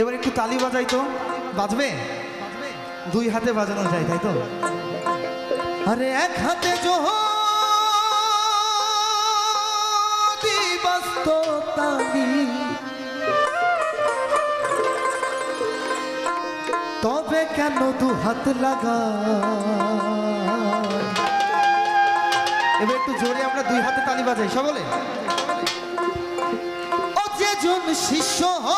এবার একটু তালি বাজাই তো। বাজবে? দুই হাতে বাজানো যায়, তাই তো? আরে এক হাতে তালি, তবে কেন দু হাত লাগা এবার একটু জোরে আমরা দুই হাতে তালি বাজাই সকলে ও যেজন শিষ্য ও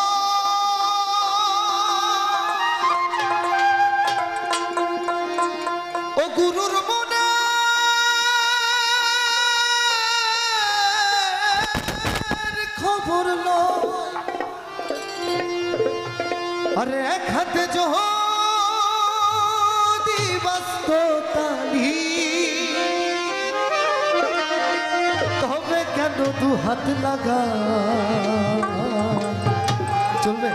গুরুর মনে। খবর আরে এক হাতে যদি বাস্ত তালি তবে কেন দু হাত লাগা? চলবে?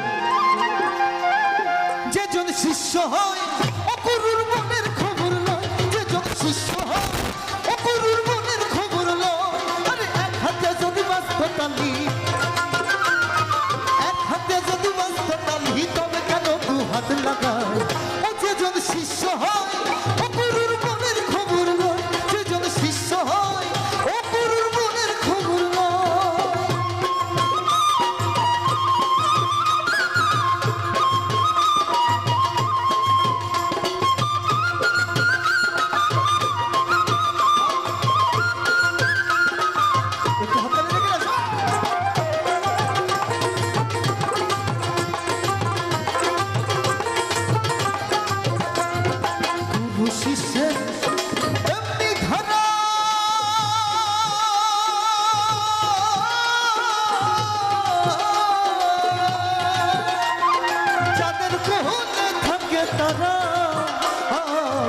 যেজন শিষ্য হয়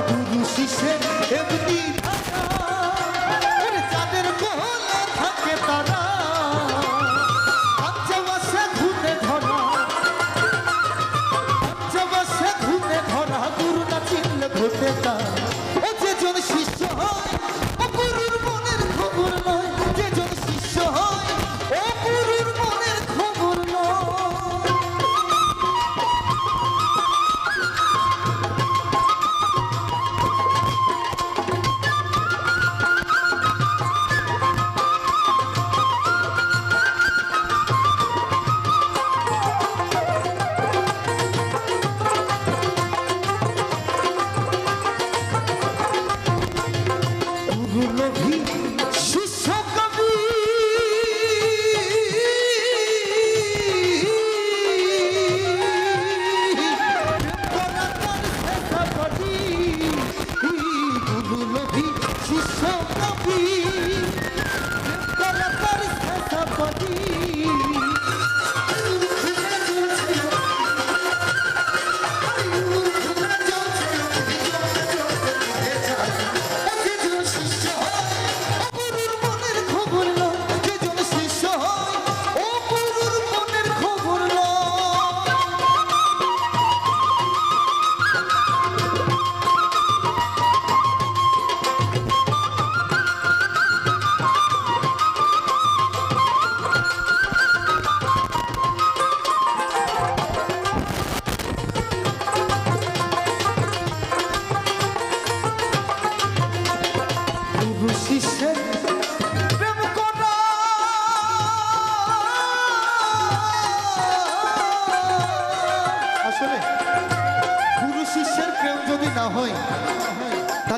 গুরু শিষ্যের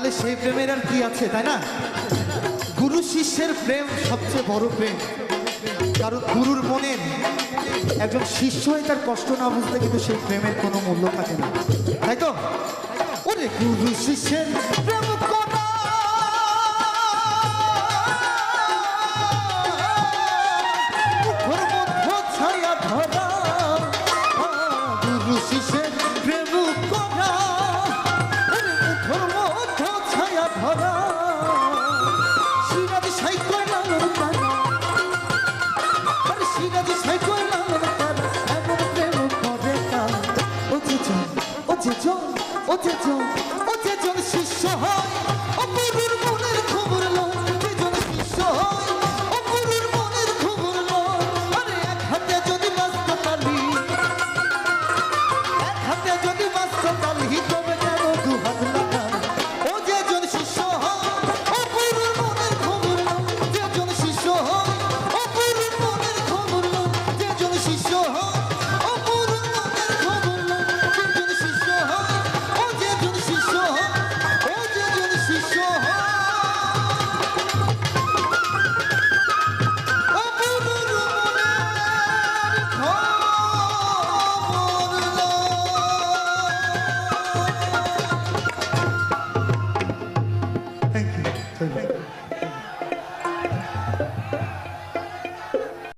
তাহলে সেই প্রেমের আর কি আছে, তাই না? গুরু শিষ্যের প্রেম সবচেয়ে বড় প্রেম। কারণ গুরুর মনের একজন শিষ্য হয়ে তার কষ্ট না বুঝতে কিন্তু সেই প্রেমের কোনো মূল্য থাকে না। তাই তো? ওরে গুরু শিষ্যের প্রেম what's Otetio.